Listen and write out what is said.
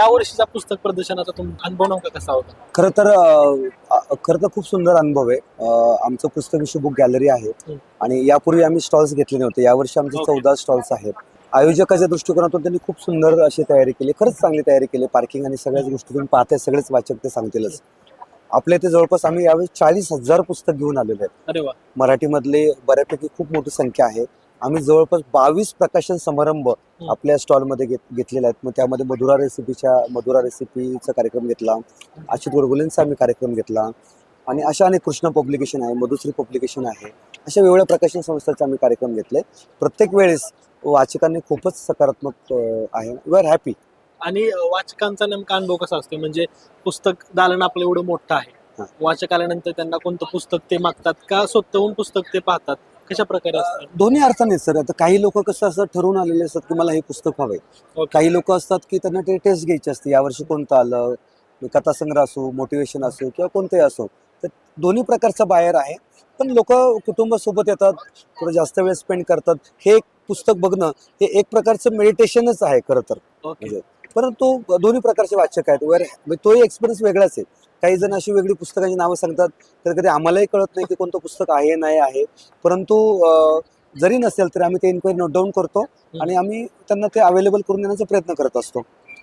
या वर्षीचा पुस्तक प्रदर्शनाचा तुमचा अनुभव नव्हता कसा होता? खरं तर अं, खरं तर खूप सुंदर अनुभव आहे. अं, आमचं पुस्तक विश्व बुक गॅलरी आहे. आणि यापूर्वी आम्ही स्टॉल्स घेतले नव्हते. यावर्षी आमचे. चौदा स्टॉल्स आहेत. आयोजकाच्या दृष्टिकोनातून त्यांनी खूप सुंदर अशी तयारी केली खरंच चांगली तयारी केली. पार्किंग आणि सगळ्याच गोष्टी तुम्ही पाहताय सगळेच वाचक ते सांगतीलच. आपल्या इथे जवळपास आम्ही यावेळी चाळीस हजार पुस्तक घेऊन आलेलो आहेत. अरे वा. मराठीमधले बऱ्यापैकी खूप मोठी संख्या आहे. आम्ही जवळपास बावीस प्रकाशन समारंभ आपल्या स्टॉलमध्ये घेत घेतलेले आहेत. मग त्यामध्ये मधुरा रेसिपीच्या मधुरा रेसिपीचा कार्यक्रम घेतला. अच्युत गोडगुलेंचा आम्ही कार्यक्रम घेतला. आणि अशा अनेक कृष्ण पब्लिकेशन आहे मधुश्री पब्लिकेशन आहे. अशा वेगवेगळ्या प्रकाशन संस्थांचे आम्ही कार्यक्रम घेतले. प्रत्येक वेळेस वाचकांनी खूपच सकारात्मक आहे. वी आर हॅपी आणि वाचकांचा नेमका अनुभव कसा असतो म्हणजे पुस्तक दालन आपलं एवढं मोठं आहे. वाचक आल्यानंतर त्यांना कोणतं पुस्तक ते मागतात का स्वतःहून पुस्तक ते पाहतात? कशा प्रकारे असतात? दोन्ही अर्थाने सर. आता काही लोक कसं असं ठरवून आलेले असतात की मला हे पुस्तक हवंय. काही लोक असतात की त्यांना ते टेस्ट घ्यायची असते यावर्षी कोणतं आलं कथासंग्रह असो मोटिवेशन असो किंवा कोणतंही असो. तर दोन्ही प्रकारचा बायर आहे. पण लोक कुटुंबासोबत येतात थोडं जास्त वेळ स्पेंड करतात. हे एक पुस्तक बघणं हे एक प्रकारचं मेडिटेशनच आहे खरं तर. परंतु दोन्ही प्रकारचे वाचक आहेत. वर म्हणजे तोही एक्सपिरियन्स वेगळाच आहे. काही जण अशी वेगळी पुस्तकांची नावं सांगतात तर कधी आम्हालाही कळत नाही की कोणतं पुस्तक आहे नाही आहे. परंतु जरी नसेल तरी आम्ही ते इन्क्वायरी नोट डाऊन करतो आणि आम्ही त्यांना ते अवेलेबल करून देण्याचा प्रयत्न करत असतो.